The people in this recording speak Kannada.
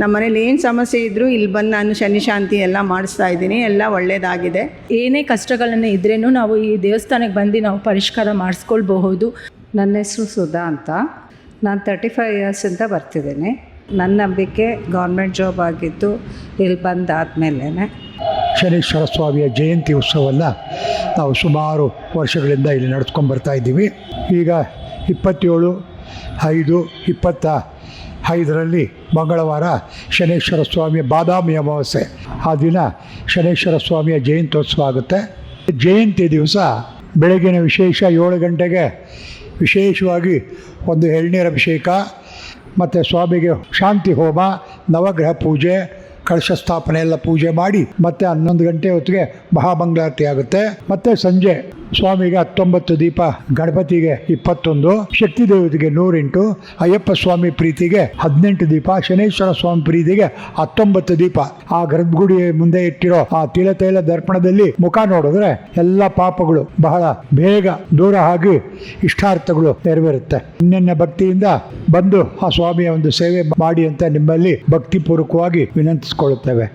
ನಮ್ಮ ಮನೇಲಿ ಏನು ಸಮಸ್ಯೆ ಇದ್ದರೂ ಇಲ್ಲಿ ಬಂದು ನಾನು ಶನಿ ಶಾಂತಿ ಎಲ್ಲ ಮಾಡಿಸ್ತಾ ಇದ್ದೀನಿ ಎಲ್ಲ ಒಳ್ಳೆಯದಾಗಿದೆ ಏನೇ ಕಷ್ಟಗಳನ್ನು ಇದ್ರೇನು ನಾವು ಈ ದೇವಸ್ಥಾನಕ್ಕೆ ಬಂದು ನಾವು ಪರಿಷ್ಕಾರ ಮಾಡಿಸ್ಕೊಳ್ಬಹುದು. ನನ್ನ ಹೆಸರು ಸುಧಾ ಅಂತ. ನಾನು ತರ್ಟಿ ಫೈವ್ ಇಯರ್ಸಿಂದ ಬರ್ತಿದ್ದೀನಿ. ನನ್ನ ನಂಬಿಕೆ ಗೌರ್ಮೆಂಟ್ ಜಾಬ್ ಆಗಿದ್ದು ಇಲ್ಲಿ ಬಂದಾದಮೇಲೆ ಶನೀಶ್ವರ ಸ್ವಾಮಿಯ ಜಯಂತಿ ಉತ್ಸವವನ್ನು ನಾವು ಸುಮಾರು ವರ್ಷಗಳಿಂದ ಇಲ್ಲಿ ನಡೆಸ್ಕೊಂಡು ಬರ್ತಾ ಇದ್ದೀವಿ. ಈಗ ಇಪ್ಪತ್ತೇಳು ಐದು ಇಪ್ಪತ್ತ ಐದರಲ್ಲಿ ಮಂಗಳವಾರ ಶನೇಶ್ವರ ಸ್ವಾಮಿಯ ಬಾದಾಮಿ ಅಮಾವಾಸ್ಯೆ. ಆ ದಿನ ಶನೇಶ್ವರ ಸ್ವಾಮಿಯ ಜಯಂತ್ಯೋತ್ಸವ ಆಗುತ್ತೆ. ಜಯಂತಿ ದಿವಸ ಬೆಳಗಿನ ವಿಶೇಷ ಏಳು ಗಂಟೆಗೆ ವಿಶೇಷವಾಗಿ ಒಂದು ಎಳ್ನೀರ ಅಭಿಷೇಕ, ಮತ್ತು ಸ್ವಾಮಿಗೆ ಶಾಂತಿ ಹೋಮ, ನವಗ್ರಹ ಪೂಜೆ ಕಳಶ ಸ್ಥಾಪನೆ ಎಲ್ಲ ಪೂಜೆ ಮಾಡಿ ಮತ್ತೆ ಹನ್ನೊಂದು ಗಂಟೆ ಹೊತ್ತಿಗೆ ಮಹಾಮಂಗಳಾರತಿ ಆಗುತ್ತೆ. ಮತ್ತೆ ಸಂಜೆ ಸ್ವಾಮಿಗೆ ಹತ್ತೊಂಬತ್ತು ದೀಪ, ಗಣಪತಿಗೆ ಇಪ್ಪತ್ತೊಂದು ಶಕ್ತಿ ದೇವತೆಗೆ ನೂರೆಂಟು, ಅಯ್ಯಪ್ಪ ಸ್ವಾಮಿ ಪ್ರೀತಿಗೆ ಹದಿನೆಂಟು ದೀಪ, ಶನೇಶ್ವರ ಸ್ವಾಮಿ ಪ್ರೀತಿಗೆ ಹತ್ತೊಂಬತ್ತು ದೀಪ. ಆ ಗರ್ಭಗುಡಿ ಮುಂದೆ ಇಟ್ಟಿರೋ ಆ ತಿಲತೈಲ ದರ್ಪಣದಲ್ಲಿ ಮುಖ ನೋಡಿದ್ರೆ ಎಲ್ಲ ಪಾಪಗಳು ಬಹಳ ಬೇಗ ದೂರ ಆಗಿ ಇಷ್ಟಾರ್ಥಗಳು ನೆರವೇರುತ್ತೆ. ಇನ್ನೆನ್ನ ಭಕ್ತಿಯಿಂದ ಬಂದು ಆ ಸ್ವಾಮಿಯ ಒಂದು ಸೇವೆ ಮಾಡಿ ಅಂತ ನಿಮ್ಮಲ್ಲಿ ಭಕ್ತಿಪೂರ್ವಕವಾಗಿ ವಿನಂತಿಸ್ಕೊಳ್ಳುತ್ತೇವೆ.